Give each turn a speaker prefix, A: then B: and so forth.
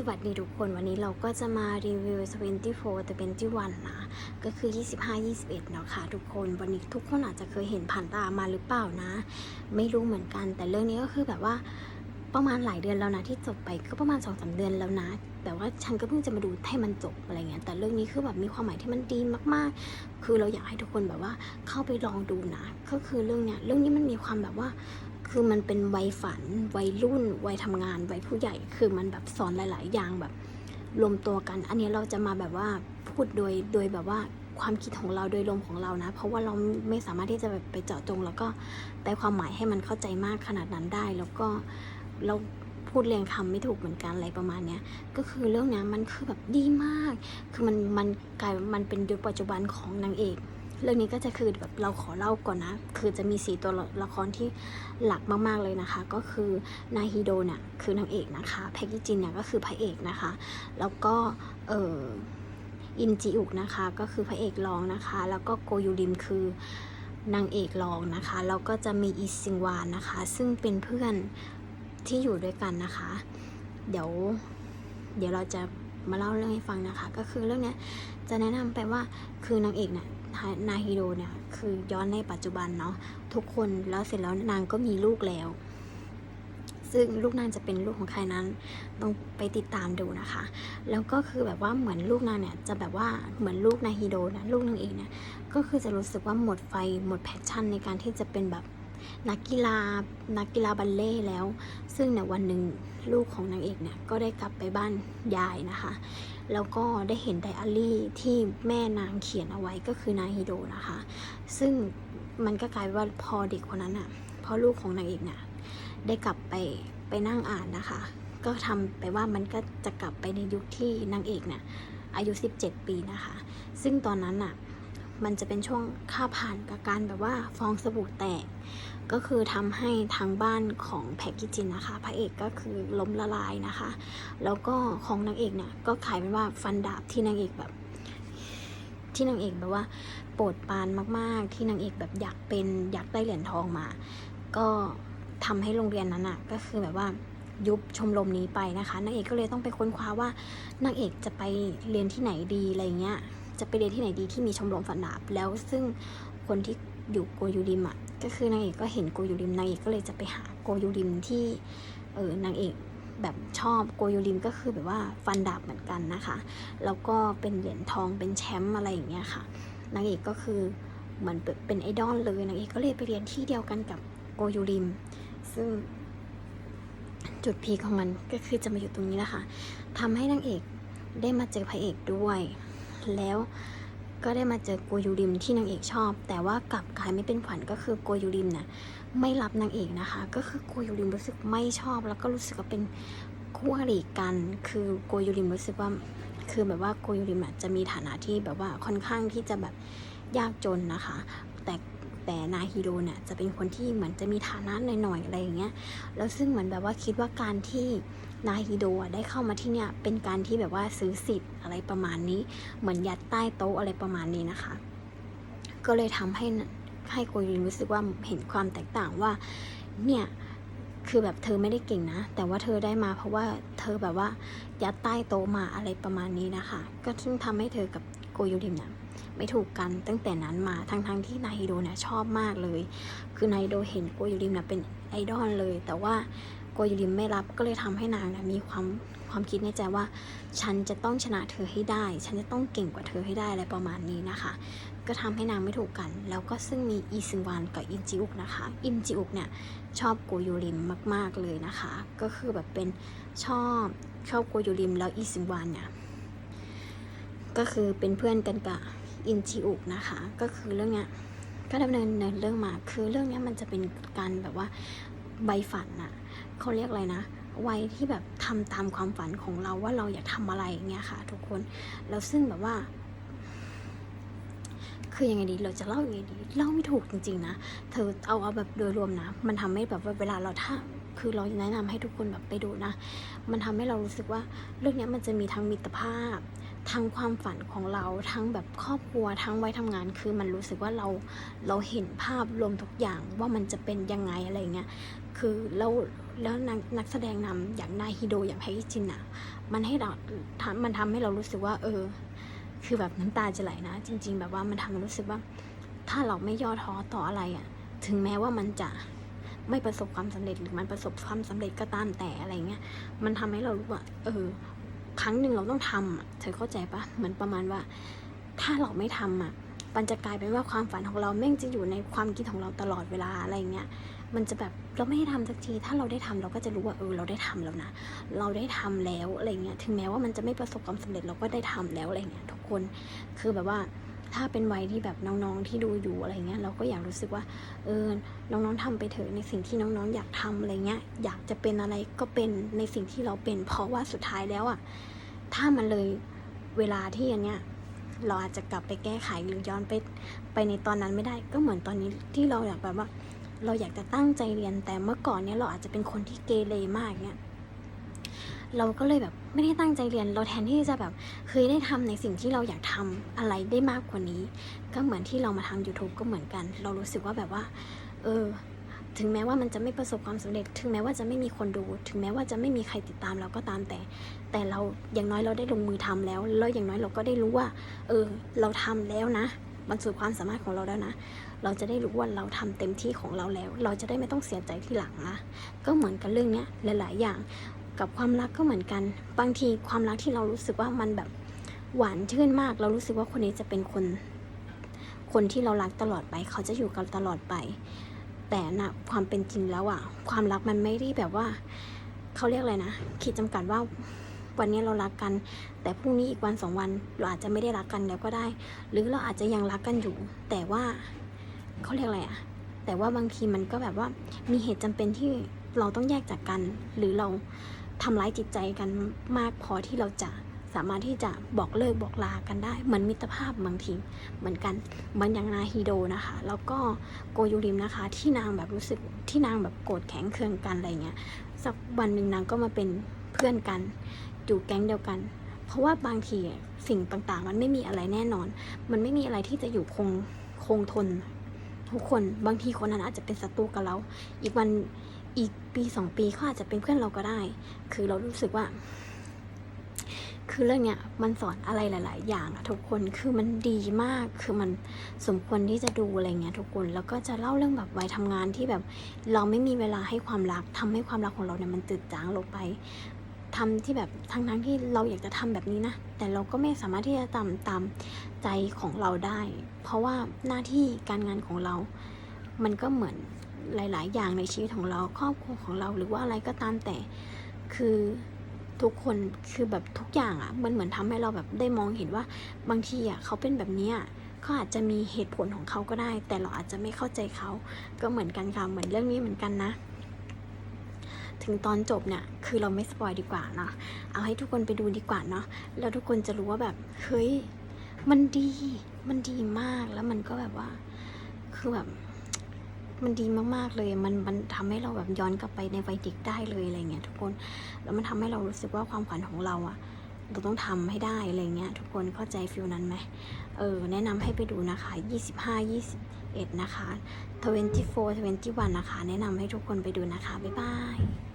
A: สวัสดีทุกคนวันนี้เราก็จะมารีวิว 24แต่เป็นที่วันนะ ก็คือ 25 21 เนาะค่ะทุกคนวันนี้ทุกคนอาจจะเคยเห็นผ่านตามาหรือเปล่านะ ไม่รู้เหมือนกัน แต่เรื่องนี้ก็คือแบบว่าประมาณหลายเดือนแล้วนะที่จบไปก็ประมาณ2อสเดือนแล้วนะ แต่ว่าฉันก็เพิ่งจะมาดูให้มันจบอะไรเงี้ยแต่เรื่องนี้คือแบบมีความหมายที่มันดีมากๆ คือเราอยากให้ทุกคนแบบว่าเข้าไปลองดูนะ ก็คือเรื่องเนี้ยเรื่องนี้มันมีความแบบว่า คือมันเป็นวัยฝัน วัยรุ่น วัยทำงาน วัยผู้ใหญ่ คือมันแบบสอนหลาย ๆ อย่างแบบรวมตัวกัน อันนี้เราจะมาแบบว่าพูดโดยโดยแบบว่าความคิดของเราโดยรวมของเรานะ เพราะว่าเราไม่สามารถที่จะแบบไปเจาะจง แล้วก็แปลความหมายให้มันเข้าใจมากขนาดนั้นได้ แล้วก็เราพูดเรียงคำไม่ถูกเหมือนกันอะไรประมาณเนี้ยก็คือเรื่องนี้มันคือแบบดีมาก คือมันมันกลายมันเป็นยุคปัจจุบันของนางเอก เรื่องนี้ก็จะคือแบบเราขอเล่าก่อนนะ คือจะมีสีตัวละครที่หลักมากๆเลยนะคะ ก็คือนาฮิโดเนี่ยคือนางเอกนะคะแพคกิจินเนี่ยก็คือพระเอกนะคะ แล้วก็เอออินจิอุกนะคะก็คือพระเอกรองนะคะ แล้วก็โกยูริมคือนางเอกรองนะคะ แล้วก็จะมีอิซิงวานนะคะ ซึ่งเป็นเพื่อนที่อยู่ด้วยกันนะคะ เดี๋ยวเดี๋ยวเราจะมาเล่าเรื่องให้ฟังนะคะ ก็คือเรื่องนี้จะแนะนำไปว่าคือนางเอกเนี่ย นาฮิโดเนี่ยคือย้อนในปัจจุบันเนาะทุกคนแล้วเสร็จแล้วนางก็มีลูกแล้ว ซึ่งลูกนางจะเป็นลูกของใครนั้นต้องไปติดตามดูนะคะ แล้วก็คือแบบว่าเหมือนลูกนางเนี่ยจะแบบว่าเหมือนลูกนาฮิโดนะลูกนางเอกเนี่ยก็คือจะรู้สึกว่าหมดไฟหมดแพชชั่นในการที่จะเป็นแบบนักกีฬานักกีฬาบัลเล่แล้ว ซึ่งในวันหนึ่งลูกของนางเอกเนี่ยก็ได้กลับไปบ้านยายนะคะ แล้วก็ได้เห็นไดอารี่ที่แม่นางเขียนเอาไว้ก็คือนาฮิโดนะคะ ซึ่งมันก็กลายว่าพอเด็กคนนั้นอะพอลูกของนางเอกเนี่ยได้กลับไปไปนั่งอ่านนะคะ ก็ทำไปว่ามันก็จะกลับไปในยุคที่นางเอกเนี่ยอายุ 17 ปีนะคะ ซึ่งตอนนั้นอะ มันจะเป็นช่วงข้าผ่านกับการแบบว่าฟองสบู่แตก ก็คือทำให้ทางบ้านของแพคกิจินนะคะ พระเอกก็คือล้มละลายนะคะ แล้วก็ของนางเอกเนี่ยก็ขายเป็นว่าฟันดาบที่นางเอกแบบ ที่นางเอกแบบว่าโปรดปานมาก ๆ ที่นางเอกแบบอยากเป็นอยากได้เหรียญทองมา ก็ทำให้โรงเรียนนั้นอะก็คือแบบว่ายุบชมรมนี้ไปนะคะนางเอกก็เลยต้องไปค้นคว้าว่านางเอกจะไปเรียนที่ไหนดีอะไรเงี้ย จะไปเรียนที่ไหนดีที่มีชมรมฟันดาบ แล้วซึ่งคนที่อยู่โกยูริมอะก็คือนางเอกก็เห็นโกยูริมนางเอกก็เลยจะไปหาโกยูริมที่เออนางเอกแบบชอบโกยูริมก็คือแบบว่าฟันดาบเหมือนกันนะคะแล้วก็เป็นเหรียญทองเป็นแชมป์อะไรอย่างเงี้ยค่ะนางเอกก็คือเหมือนเป็นไอดอลเลยนางเอกก็เลยไปเรียนที่เดียวกันกับโกยูริม ซึ่งจุดพีของมันก็คือจะมาอยู่ตรงนี้นะคะทำให้นางเอกได้มาเจอพระเอกด้วย แล้ว ก็ได้มาเจอโกยูริมที่นางเอกชอบ แต่ว่ากลับกลายไม่เป็นขวัญก็คือโกยูริมเนี่ยไม่รับนางเอกนะคะ ก็คือโกยูริมรู้สึกไม่ชอบ แล้วก็รู้สึกว่าเป็นคู่อริกัน คือโกยูริมรู้สึกว่าคือแบบว่าโกยูริมอะจะมีฐานะที่แบบว่าค่อนข้างที่จะแบบยากจนนะคะ แต่แต่นาฮิโดเนี่ยจะเป็นคนที่เหมือนจะมีฐานะหน่อยๆอะไรอย่างเงี้ย แล้วซึ่งเหมือนแบบว่าคิดว่าการที่ นาฮิโดะได้เข้ามาที่เนี่ยเป็นการที่แบบว่าซื้อสิทธิ์อะไรประมาณนี้ เหมือนยัดใต้โต๊ะอะไรประมาณนี้นะคะ ก็เลยทำให้ให้โกยุนรู้สึกว่าเห็นความแตกต่างว่า เนี่ยคือแบบเธอไม่ได้เก่งนะ แต่ว่าเธอได้มาเพราะว่าเธอแบบว่ายัดใต้โต๊ะมาอะไรประมาณนี้นะคะ ก็ซึ่งทำให้เธอกับโกยุริมเนี่ยไม่ถูกกันตั้งแต่นั้นมาทั้งๆทที่นาฮิโดเนี่ยชอบมากเลย คือนาฮิโดเห็นโกยุริมเนี่ยเป็นไอดอลเลย แต่ว่า โกยุริมไม่รับก็เลยทำให้นางนี่ยมีความความคิดในใจว่า ฉันจะต้องชนะเธอให้ได้ ฉันจะต้องเก่งกว่าเธอให้ได้อะไรประมาณนี้นะคะ ก็ทำให้นางไม่ถูกกัน แล้วก็ซึ่งมีอีซึงวานกับอินจิอุกนะคะ อินจิอุกเนี่ยชอบโกยูริมมากๆเลยนะคะ ก็คือแบบเป็นชอบชอบโกยูริมแล้วอีซึงวานเนี่ยก็คือเป็นเพื่อนกันกับอินจิอุกนะคะ ก็คือเรื่องเนี้ยก็ดำเนินเรื่องมาคือเรื่องนี้มันจะเป็นการแบบว่าใบฝันอะ เขาเรียกอะไรนะวัยที่แบบทำตามความฝันของเราว่าเราอยากทำอะไรอย่างเงี้ยค่ะ ทุกคนแล้วซึ่งแบบว่า คือยังไงดีเราจะเล่ายังไงดีเล่าไม่ถูกจริง ๆ นะเธอเอาเอาแบบโดยรวมนะ มันทำให้แบบว่าเวลาเราถ้าคือเราแนะนำให้ทุกคนแบบไปดูนะ มันทำให้เรารู้สึกว่าเรื่องนี้มันจะมีทั้งมิตรภาพ ทั้งความฝันของเราทั้งแบบครอบครัวทั้งไวัยทำงานคือมันรู้สึกว่าเราเราเห็นภาพรวมทุกอย่างว่ามันจะเป็นยังไงอะไรเงี้ยคือแล้วแล้วนักนักแสดงนำอย่างนายฮิโดอย่างไฮจินอะมันให้เราทำมันทำให้เรารู้สึกว่า เออ คือแบบน้ำตาจะไหลนะ จริง ๆ แบบว่ามันทำให้รู้สึกว่า ถ้าเราไม่ย่อท้อต่ออะไรอะ ถึงแม้ว่ามันจะไม่ประสบความสำเร็จหรือมันประสบความสำเร็จก็ตามแต่อะไรเงี้ย มันทำให้เรารู้ว่า เออ รั้งหนึ่งเราต้องทำอะเธอเข้าใจปะเหมือนประมาณว่า ถ้าเราไม่ทำอะมันจะกลายเป็นว่าความฝันของเราแม่งจะอยู่ในความคิดของเราตลอดเวลาอะไรเงี้ยมันจะแบบเราไม่ได้ทำสักที ถ้าเราได้ทำเราก็จะรู้ว่าเออเราได้ทำแล้วนะ เราได้ทำแล้วอะไรเงี้ยถึงแม้ว่ามันจะไม่ประสบความสำเร็จเราก็ได้ทำแล้วอะไรเงี้ยทุกคนคือแบบว่าถ้าเป็นวัยที่แบบน้องๆที่ดูอยู่อะไรเงี้ยเราก็อยากรู้สึกว่าเออน้องๆทำไปเถอะในสิ่งที่น้องๆอยากทำอะไรเงี้ยอยากจะเป็นอะไรก็เป็นในสิ่งที่เราเป็น เพราะว่าสุดท้ายแล้วอะ ถ้ามันเลยเวลาที่อันเนี้ยเราอาจจะกลับไปแก้ไขหรือย้อนไปไปในตอนนั้นไม่ได้ ก็เหมือนตอนนี้ที่เราอยากแบบว่า เราอยากจะตั้งใจเรียนแต่เมื่อก่อนเนี้ยเราอาจจะเป็นคนที่เกเรมากเนี้ยเราก็เลยแบบไม่ได้ตั้งใจเรียน เราแทนที่จะแบบเคยได้ทำในสิ่งที่เราอยากทำอะไรได้มากกว่านี้ ก็เหมือนที่เรามาทำ YouTube ก็เหมือนกัน เรารู้สึกว่าแบบว่า เออ ถึงแม้ว่ามันจะไม่ประสบความสำเร็จ ถึงแม้ว่าจะไม่มีคนดู ถึงแม้ว่าจะไม่มีใครติดตามเราก็ตามแต่ แต่เราอย่างน้อยเราได้ลงมือทำแล้ว แล้วอย่างน้อยเราก็ได้รู้ว่า เออ เราทำแล้วนะมันสุดความสามารถของเราแล้วนะ เราจะได้รู้ว่าเราทำเต็มที่ของเราแล้ว เราจะได้ไม่ต้องเสียใจที่หลังนะ ก็เหมือนกันเรื่องเนี้ยหลาย ๆ อย่าง กับความรักก็เหมือนกัน บางทีความรักที่เรารู้สึกว่ามันแบบหวานชื่นมาก เรารู้สึกว่าคนนี้จะเป็นคน คนที่เรารักตลอดไป เขาจะอยู่กับตลอดไป แต่นะความเป็นจริงแล้วอะความรักมันไม่ได้แบบว่าเขาเรียกอะไรนะขีดจำกัดว่าวันนี้เรารักกัน แต่พรุ่งนี้อีกวันสองวัน เราอาจจะไม่ได้รักกันแล้วก็ได้ หรือเราอาจจะยังรักกันอยู่ แต่ว่าเขาเรียกอะไรอะแต่ว่าบางทีมันก็แบบว่ามีเหตุจำเป็นที่เราต้องแยกจากกัน หรือเราทำร้ายจิตใจกันมากพอที่เราจะ สามารถที่จะบอกเลิกบอกลากันได้ เหมือนมิตรภาพบางทีเหมือนกันเหมือนอย่างนาฮิโดนะคะ แล้วก็โกยูริมนะคะ ที่นางแบบรู้สึกที่นางแบบโกรธแข็งเคืองกันอะไรเงี้ยสักวันหนึ่งนางก็มาเป็นเพื่อนกันอยู่แก๊งเดียวกัน เพราะว่าบางทีสิ่งต่างๆ มันไม่มีอะไรแน่นอน มันไม่มีอะไรที่จะอยู่คงคงทน ทุกคนบางทีคนนั้นอาจจะเป็นศัตรูกับเรา อีกวันอีกปีสองปีเขาอาจจะเป็นเพื่อนเราก็ได้ คือเรารู้สึกว่า คือเรื่องเนี้ยมันสอนอะไรหลาย ๆ อย่างอะทุกคนคือมันดีมากคือมันสมควรที่จะดูอะไรเงี้ยทุกคนแล้วก็จะเล่าเรื่องแบบวัยทำงานที่แบบเราไม่มีเวลาให้ความรักทำให้ความรักของเราเนี่ยมันจืดจางลงไปทำที่แบบทั้งทั้งที่เราอยากจะทำแบบนี้นะแต่เราก็ไม่สามารถที่จะตามตามใจของเราได้ เพราะว่าหน้าที่การงานของเรา มันก็เหมือนหลาย ๆ อย่างในชีวิตของเราครอบครัวของเราหรือว่าอะไรก็ตามแต่คือ ทุกคนคือแบบทุกอย่างอะ่ะมันเหมือนทำให้เราแบบได้มองเห็นว่าบางทีอะ่ะเขาเป็นแบบนี้เขาอาจจะมีเหตุผลของเขาก็ได้ แต่เราอาจจะไม่เข้าใจเขาก็เหมือนกันค่ะเหมือนเรื่องนี้เหมือนกันนะ ถึงตอนจบเนี่ยคือเราไม่สปอยดีกว่าเนาะเอาให้ทุกคนไปดูดีกว่าเนาะแล้วทุกคนจะรู้ว่าแบบเฮ้ยมันดี มันดีมากแล้วมันก็แบบว่า คือแบบ มันดีมากๆเลย มันมันทำให้เราแบบย้อนกลับไปในวัยเด็กได้เลยอะไรเงี้ยทุกคน แล้วมันทำให้เรารู้สึกว่าความฝันของเราอะเราต้องทำให้ได้อะไรเงี้ยทุกคนเข้าใจฟิลนั้นไหมเออแนะนำให้ไปดูนะคะ 25 21 นะคะ 24 21 นะคะ แนะนำให้ทุกคนไปดูนะคะ บ๊ายบาย